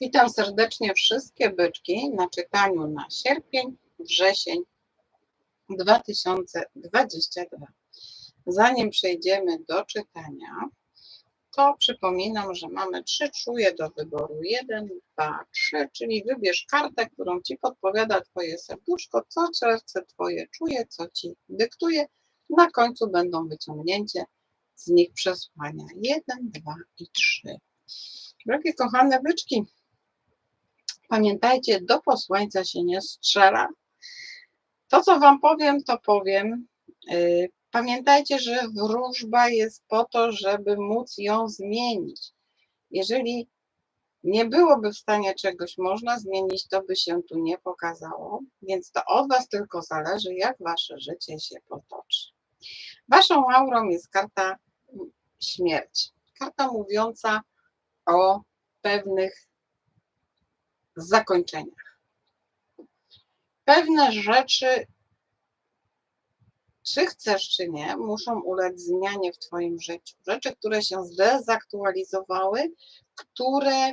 Witam serdecznie wszystkie byczki na czytaniu na sierpień, wrzesień 2022. Zanim przejdziemy do czytania, to przypominam, że mamy trzy czuje do wyboru. Jeden, dwa, trzy, czyli wybierz kartę, którą ci podpowiada Twoje serduszko, co serce Twoje czuje, co ci dyktuje. Na końcu będą wyciągnięcie z nich przesłania. Jeden, dwa i trzy. Drogie kochane byczki, pamiętajcie, do posłańca się nie strzela. To, co Wam powiem, to powiem. Yy, Pamiętajcie, że wróżba jest po to, żeby móc ją zmienić. Jeżeli nie byłoby w stanie czegoś można zmienić, to by się tu nie pokazało, więc to od Was tylko zależy, jak Wasze życie się potoczy. Waszą aurą jest karta śmierć. Karta mówiąca o pewnych zakończeniach. Pewne rzeczy, czy chcesz, czy nie, muszą ulec zmianie w Twoim życiu. Rzeczy, które się zdezaktualizowały, które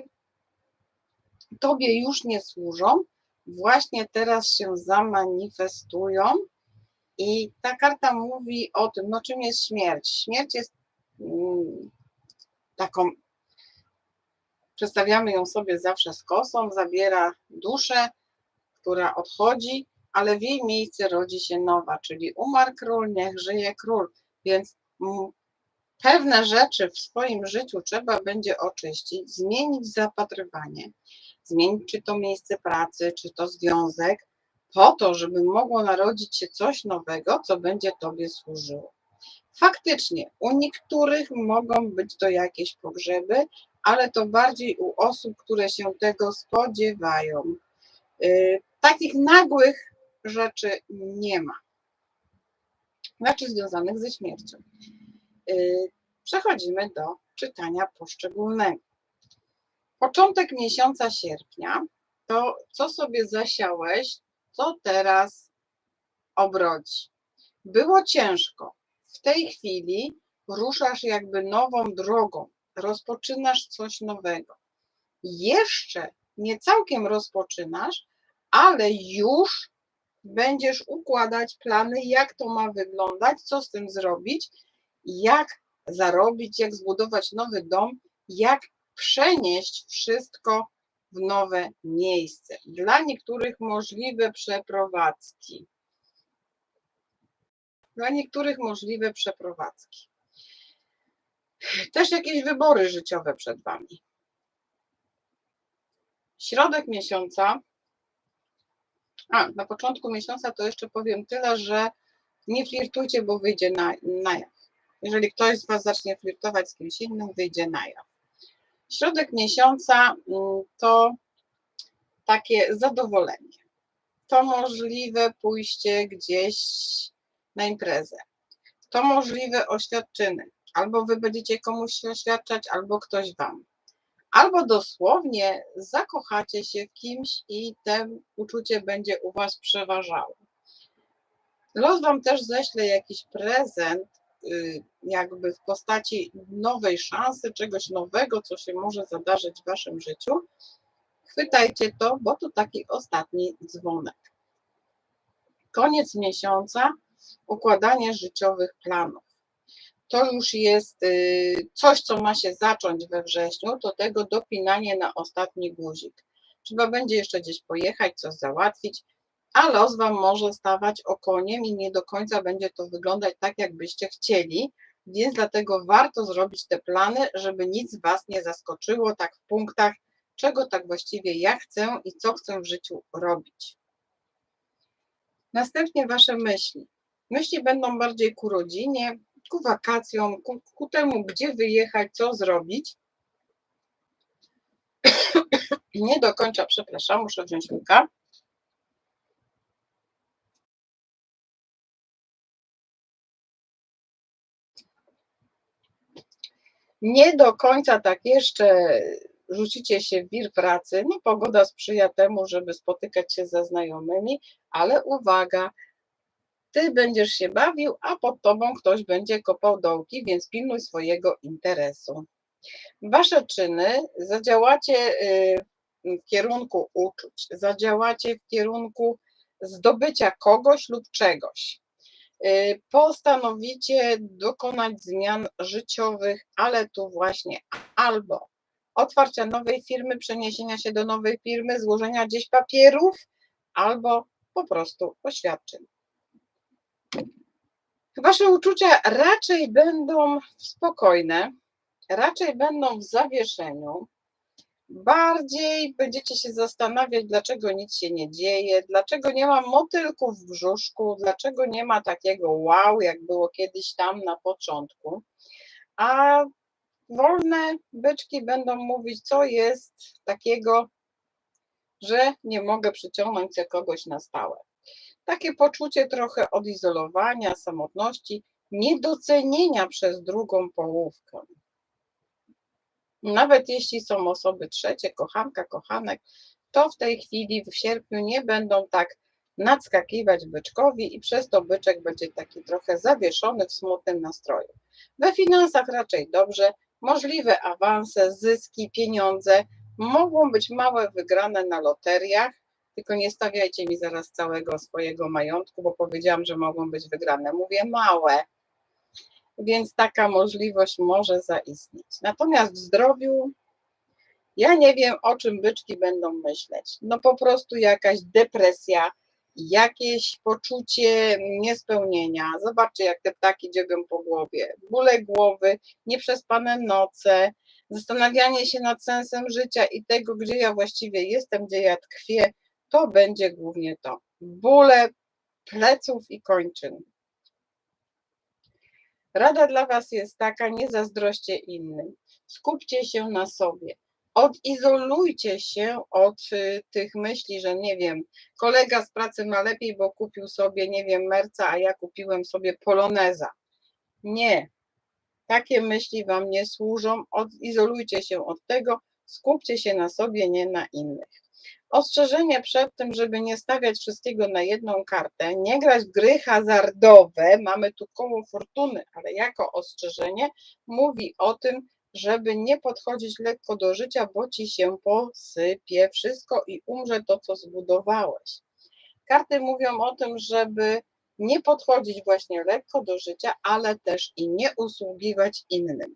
Tobie już nie służą, właśnie teraz się zamanifestują. I ta karta mówi o tym, no czym jest śmierć. Śmierć jest mm, taką Przedstawiamy ją sobie zawsze z kosą, zabiera duszę, która odchodzi, ale w jej miejsce rodzi się nowa, czyli umarł król, niech żyje król. Więc mm, pewne rzeczy w swoim życiu trzeba będzie oczyścić, zmienić zapatrywanie, zmienić czy to miejsce pracy, czy to związek, po to, żeby mogło narodzić się coś nowego, co będzie Tobie służyło. Faktycznie, u niektórych mogą być to jakieś pogrzeby, ale to bardziej u osób, które się tego spodziewają. Yy, takich nagłych rzeczy nie ma. Znaczy związanych ze śmiercią. Yy, przechodzimy do czytania poszczególnego. Początek miesiąca sierpnia to co sobie zasiałeś, co teraz obrodzi. Było ciężko. W tej chwili ruszasz jakby nową drogą rozpoczynasz coś nowego. Jeszcze nie całkiem rozpoczynasz, ale już będziesz układać plany, jak to ma wyglądać, co z tym zrobić, jak zarobić, jak zbudować nowy dom, jak przenieść wszystko w nowe miejsce. Dla niektórych możliwe przeprowadzki. Dla niektórych możliwe przeprowadzki. Też jakieś wybory życiowe przed Wami. Środek miesiąca. A, na początku miesiąca to jeszcze powiem tyle, że nie flirtujcie, bo wyjdzie na, na jaw. Jeżeli ktoś z Was zacznie flirtować z kimś innym, wyjdzie na jaw. Środek miesiąca mm, to takie zadowolenie. To możliwe pójście gdzieś na imprezę. To możliwe oświadczyny albo wy będziecie komuś oświadczać, albo ktoś wam. Albo dosłownie zakochacie się w kimś i to uczucie będzie u was przeważało. Los wam też ześle jakiś prezent, y, jakby w postaci nowej szansy, czegoś nowego, co się może zadarzyć w waszym życiu. Chwytajcie to, bo to taki ostatni dzwonek. Koniec miesiąca, układanie życiowych planów to już jest y, coś, co ma się zacząć we wrześniu, to tego dopinanie na ostatni guzik. Trzeba będzie jeszcze gdzieś pojechać, coś załatwić, a los Wam może stawać okoniem i nie do końca będzie to wyglądać tak, jakbyście chcieli, więc dlatego warto zrobić te plany, żeby nic Was nie zaskoczyło tak w punktach, czego tak właściwie ja chcę i co chcę w życiu robić. Następnie Wasze myśli. Myśli będą bardziej ku rodzinie, ku wakacjom, ku, ku temu, gdzie wyjechać, co zrobić. Nie do końca, przepraszam, muszę wziąć łyka. Nie do końca tak jeszcze rzucicie się w wir pracy. No, pogoda sprzyja temu, żeby spotykać się ze znajomymi, ale uwaga, ty będziesz się bawił, a pod tobą ktoś będzie kopał dołki, więc pilnuj swojego interesu. Wasze czyny zadziałacie y, w kierunku uczuć, zadziałacie w kierunku zdobycia kogoś lub czegoś. Y, Postanowicie dokonać zmian życiowych, ale tu właśnie albo otwarcia nowej firmy, przeniesienia się do nowej firmy, złożenia gdzieś papierów, albo po prostu oświadczeń. Wasze uczucia raczej będą spokojne, raczej będą w zawieszeniu. Bardziej będziecie się zastanawiać, dlaczego nic się nie dzieje, dlaczego nie ma motylków w brzuszku, dlaczego nie ma takiego wow, jak było kiedyś tam na początku. A wolne byczki będą mówić, co jest takiego, że nie mogę przyciągnąć się kogoś na stałe. Takie poczucie trochę odizolowania, samotności, niedocenienia przez drugą połówkę. Nawet jeśli są osoby trzecie, kochanka, kochanek, to w tej chwili w sierpniu nie będą tak nadskakiwać byczkowi i przez to byczek będzie taki trochę zawieszony w smutnym nastroju. We finansach raczej dobrze, możliwe awanse, zyski, pieniądze, mogą być małe wygrane na loteriach, tylko nie stawiajcie mi zaraz całego swojego majątku, bo powiedziałam, że mogą być wygrane. Mówię małe, więc taka możliwość może zaistnieć. Natomiast w zdrowiu ja nie wiem, o czym byczki będą myśleć. No po prostu jakaś depresja, jakieś poczucie niespełnienia. Zobaczcie, jak te ptaki dziebią po głowie. Bóle głowy, nieprzespane noce, zastanawianie się nad sensem życia i tego, gdzie ja właściwie jestem, gdzie ja tkwię, to będzie głównie to. Bóle pleców i kończyn. Rada dla Was jest taka: nie zazdroście innym. Skupcie się na sobie. Odizolujcie się od y, tych myśli, że nie wiem, kolega z pracy ma lepiej, bo kupił sobie, nie wiem, merca, a ja kupiłem sobie poloneza. Nie. Takie myśli Wam nie służą. Odizolujcie się od tego. Skupcie się na sobie, nie na innych. Ostrzeżenie przed tym, żeby nie stawiać wszystkiego na jedną kartę, nie grać w gry hazardowe, mamy tu koło fortuny, ale jako ostrzeżenie mówi o tym, żeby nie podchodzić lekko do życia, bo ci się posypie wszystko i umrze to, co zbudowałeś. Karty mówią o tym, żeby nie podchodzić właśnie lekko do życia, ale też i nie usługiwać innym.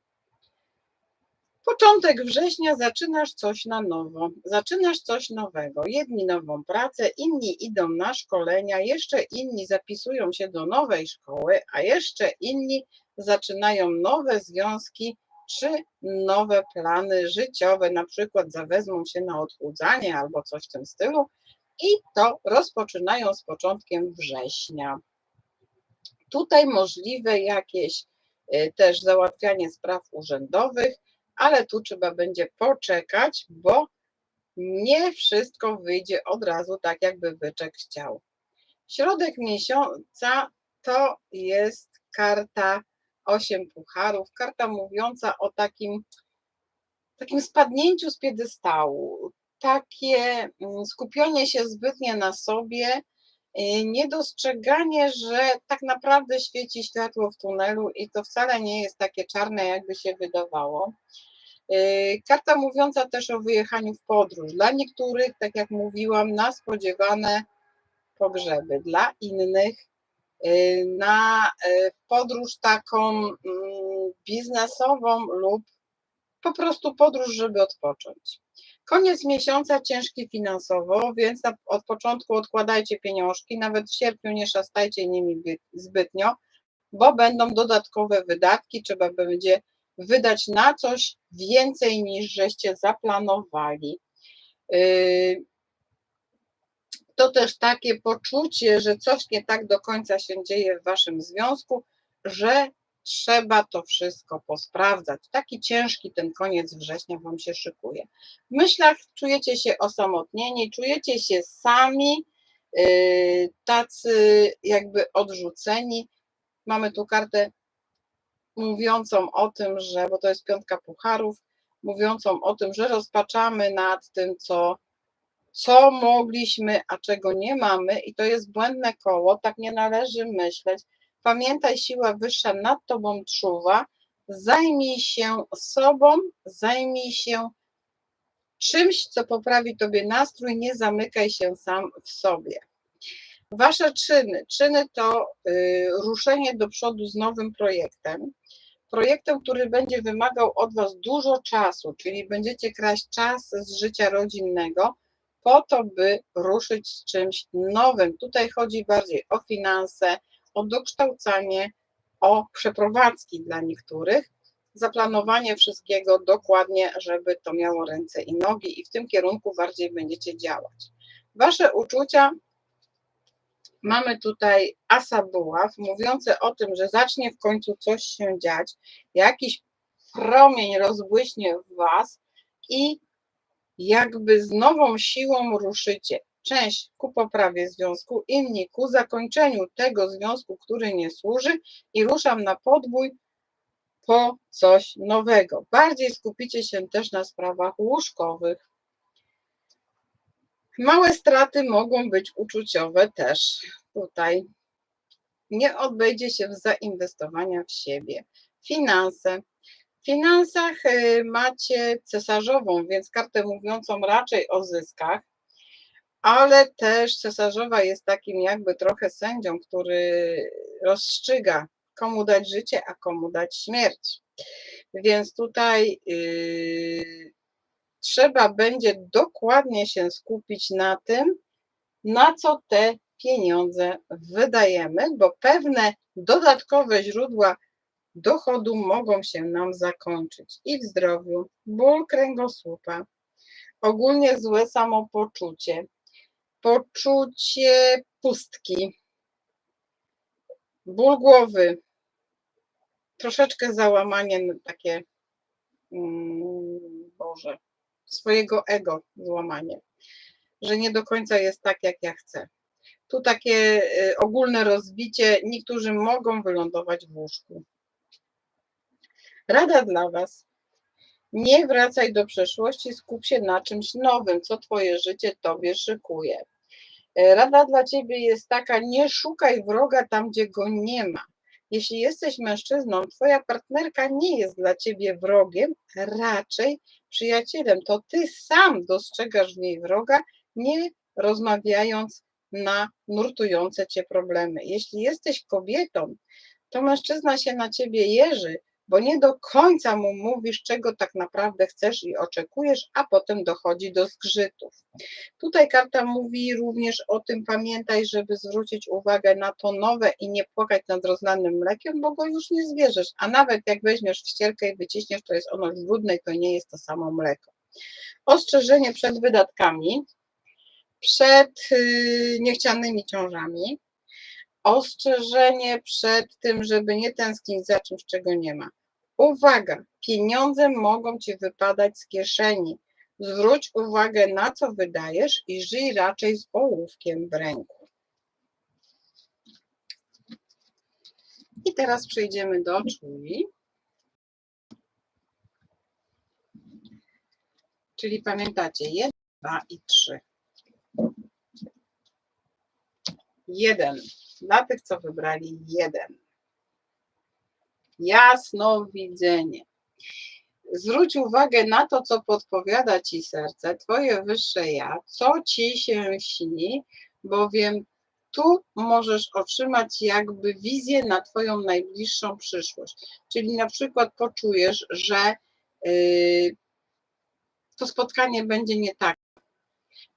Początek września zaczynasz coś na nowo, zaczynasz coś nowego. Jedni nową pracę, inni idą na szkolenia, jeszcze inni zapisują się do nowej szkoły, a jeszcze inni zaczynają nowe związki czy nowe plany życiowe, na przykład zawezmą się na odchudzanie albo coś w tym stylu i to rozpoczynają z początkiem września. Tutaj możliwe jakieś y, też załatwianie spraw urzędowych, ale tu trzeba będzie poczekać, bo nie wszystko wyjdzie od razu tak, jakby byczek chciał. Środek miesiąca to jest karta 8 pucharów, karta mówiąca o takim, takim spadnięciu z piedestału, takie mm, skupienie się zbytnie na sobie, y, niedostrzeganie, że tak naprawdę świeci światło w tunelu i to wcale nie jest takie czarne, jakby się wydawało. Y, karta mówiąca też o wyjechaniu w podróż. Dla niektórych, tak jak mówiłam, na spodziewane pogrzeby, dla innych y, na y, podróż taką mm, biznesową lub po prostu podróż, żeby odpocząć. Koniec miesiąca ciężki finansowo, więc od początku odkładajcie pieniążki, nawet w sierpniu nie szastajcie nimi zbytnio, bo będą dodatkowe wydatki, trzeba będzie wydać na coś więcej niż żeście zaplanowali. Yy, to też takie poczucie, że coś nie tak do końca się dzieje w waszym związku, że trzeba to wszystko posprawdzać. Taki ciężki ten koniec września wam się szykuje. W myślach czujecie się osamotnieni, czujecie się sami, yy, tacy jakby odrzuceni. Mamy tu kartę mówiącą o tym, że, bo to jest piątka pucharów, mówiącą o tym, że rozpaczamy nad tym, co, co mogliśmy, a czego nie mamy, i to jest błędne koło, tak nie należy myśleć. Pamiętaj, siła wyższa nad tobą czuwa, zajmij się sobą, zajmij się czymś, co poprawi tobie nastrój, nie zamykaj się sam w sobie. Wasze czyny. Czyny to y, ruszenie do przodu z nowym projektem. Projektem, który będzie wymagał od Was dużo czasu, czyli będziecie kraść czas z życia rodzinnego, po to, by ruszyć z czymś nowym. Tutaj chodzi bardziej o finanse, o dokształcanie, o przeprowadzki dla niektórych, zaplanowanie wszystkiego dokładnie, żeby to miało ręce i nogi, i w tym kierunku bardziej będziecie działać. Wasze uczucia mamy tutaj asa buław, mówiące o tym, że zacznie w końcu coś się dziać, jakiś promień rozbłyśnie w was i jakby z nową siłą ruszycie. Część ku poprawie związku, inni ku zakończeniu tego związku, który nie służy i ruszam na podbój po coś nowego. Bardziej skupicie się też na sprawach łóżkowych. Małe straty mogą być uczuciowe też tutaj. Nie odbędzie się w zainwestowania w siebie. Finanse. W finansach y, macie cesarzową, więc kartę mówiącą raczej o zyskach, ale też cesarzowa jest takim jakby trochę sędzią, który rozstrzyga, komu dać życie, a komu dać śmierć. Więc tutaj yy, trzeba będzie dokładnie się skupić na tym, na co te pieniądze wydajemy, bo pewne dodatkowe źródła dochodu mogą się nam zakończyć i w zdrowiu, ból kręgosłupa, ogólnie złe samopoczucie, poczucie pustki, ból głowy, troszeczkę załamanie takie, mm, Boże, swojego ego złamanie, że nie do końca jest tak, jak ja chcę. Tu takie y, ogólne rozbicie, niektórzy mogą wylądować w łóżku. Rada dla Was. Nie wracaj do przeszłości, skup się na czymś nowym, co Twoje życie Tobie szykuje. E, Rada dla Ciebie jest taka, nie szukaj wroga tam, gdzie go nie ma. Jeśli jesteś mężczyzną, Twoja partnerka nie jest dla Ciebie wrogiem, raczej przyjacielem. To Ty sam dostrzegasz w niej wroga, nie rozmawiając na nurtujące Cię problemy. Jeśli jesteś kobietą, to mężczyzna się na Ciebie jeży, bo nie do końca mu mówisz, czego tak naprawdę chcesz i oczekujesz, a potem dochodzi do zgrzytów. Tutaj karta mówi również o tym, pamiętaj, żeby zwrócić uwagę na to nowe i nie płakać nad rozlanym mlekiem, bo go już nie zwierzesz, a nawet jak weźmiesz ścierkę i wyciśniesz, to jest ono brudne i to nie jest to samo mleko. Ostrzeżenie przed wydatkami, przed yy, niechcianymi ciążami, ostrzeżenie przed tym, żeby nie tęsknić za czymś, czego nie ma. Uwaga, pieniądze mogą ci wypadać z kieszeni. Zwróć uwagę na co wydajesz i żyj raczej z ołówkiem w ręku. I teraz przejdziemy do czuli. Czyli pamiętacie, 1, 2 i 3. 1. Dla tych, co wybrali 1 jasnowidzenie. Zwróć uwagę na to, co podpowiada ci serce, twoje wyższe ja, co ci się śni, bowiem tu możesz otrzymać jakby wizję na twoją najbliższą przyszłość. Czyli na przykład poczujesz, że yy, to spotkanie będzie nie tak,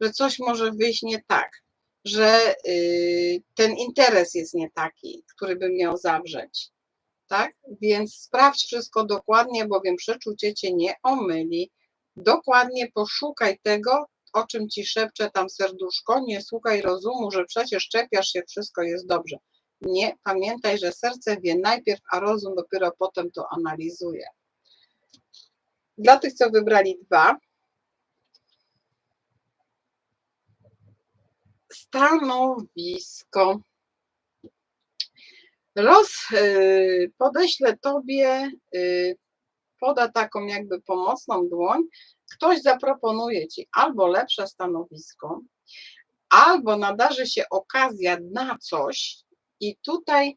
że coś może wyjść nie tak, że yy, ten interes jest nie taki, który by miał zawrzeć tak? Więc sprawdź wszystko dokładnie, bowiem przeczucie cię nie omyli. Dokładnie poszukaj tego, o czym ci szepcze tam serduszko, nie słuchaj rozumu, że przecież czepiasz się, wszystko jest dobrze. Nie, pamiętaj, że serce wie najpierw, a rozum dopiero potem to analizuje. Dla tych, co wybrali dwa, stanowisko. Los y, podeślę tobie, y, poda taką jakby pomocną dłoń, ktoś zaproponuje ci albo lepsze stanowisko, albo nadarzy się okazja na coś i tutaj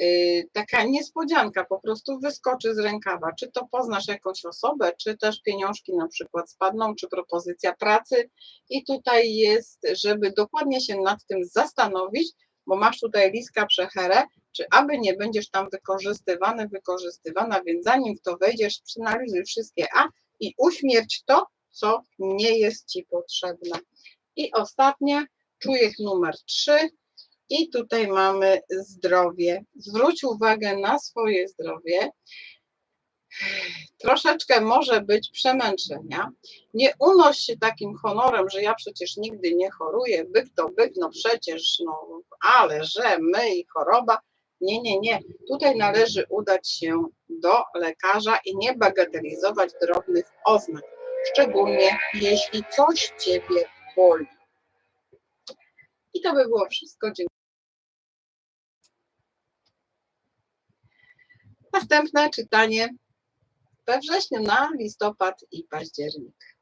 y, taka niespodzianka po prostu wyskoczy z rękawa. Czy to poznasz jakąś osobę, czy też pieniążki na przykład spadną, czy propozycja pracy. I tutaj jest, żeby dokładnie się nad tym zastanowić, bo masz tutaj liska przecherę, czy aby nie będziesz tam wykorzystywany, wykorzystywana, więc zanim w to wejdziesz, przeanalizuj wszystkie A i uśmierć to, co nie jest Ci potrzebne. I ostatnie, czujek numer 3. I tutaj mamy zdrowie. Zwróć uwagę na swoje zdrowie. Troszeczkę może być przemęczenia. Nie unoś się takim honorem, że ja przecież nigdy nie choruję, byk to byk, no przecież, no ale że my i choroba. Nie, nie, nie. Tutaj należy udać się do lekarza i nie bagatelizować drobnych oznak, szczególnie jeśli coś Ciebie boli. I to by było wszystko. Dziękuję. Następne czytanie we wrześniu na listopad i październik.